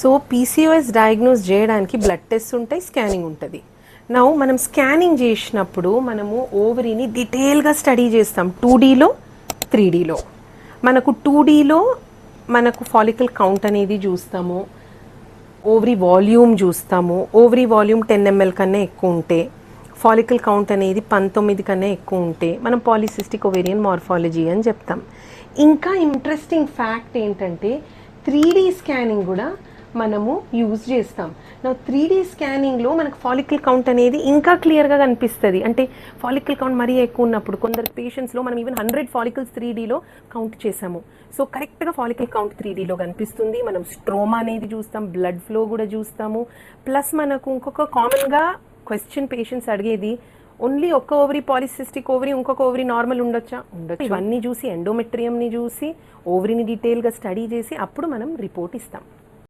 So PCOS diagnose చేయడానికి blood test ఉంటాయి scanning ఉంటుంది. నా మనం స్కానింగ్ చేసినప్పుడు మనము ఓవరీని డీటెయిల్గా స్టడీ చేస్తాం టూ డీలో త్రీ డీలో మనకు టూ డీలో మనకు ఫాలికల్ కౌంట్ అనేది చూస్తాము ఓవరీ వాల్యూమ్ చూస్తాము. ఓవరీ వాల్యూమ్ టెన్ ఎంఎల్ కన్నా ఎక్కువ ఉంటే ఫాలికల్ కౌంట్ అనేది పంతొమ్మిది కన్నా ఎక్కువ ఉంటే మనం పాలిసిస్టిక్ ఓవేరియన్ మార్ఫాలజీ అని చెప్తాం. ఇంకా ఇంట్రెస్టింగ్ ఫ్యాక్ట్ ఏంటంటే త్రీ డీ స్కానింగ్ కూడా మనము యూజ్ చేస్తాం. నా త్రీ డీ స్కానింగ్లో మనకు ఫాలికల్ కౌంట్ అనేది ఇంకా క్లియర్గా కనిపిస్తుంది. అంటే ఫాలికల్ కౌంట్ మరీ ఎక్కువ ఉన్నప్పుడు కొందరు పేషెంట్స్లో మనం ఈవెన్ హండ్రెడ్ ఫాలికల్స్ త్రీ డీలో కౌంట్ చేసాము సో కరెక్ట్గా ఫాలికల్ కౌంట్ త్రీ డీలో కనిపిస్తుంది. మనం స్ట్రోమా అనేది చూస్తాం బ్లడ్ ఫ్లో కూడా చూస్తాము. ప్లస్ మనకు ఇంకొక కామన్గా క్వశ్చన్ పేషెంట్స్ అడిగేది ఓన్లీ ఒక్క ఓవరీ పాలిసిస్టిక్ ఓవరీ ఇంకొక ఓవరీ నార్మల్ ఉండొచ్చా? ఉండొచ్చు. ఇవన్నీ చూసి ఎండోమెట్రియంని చూసి ఓవరీని డీటెయిల్గా స్టడీ చేసి అప్పుడు మనం రిపోర్ట్ ఇస్తాం.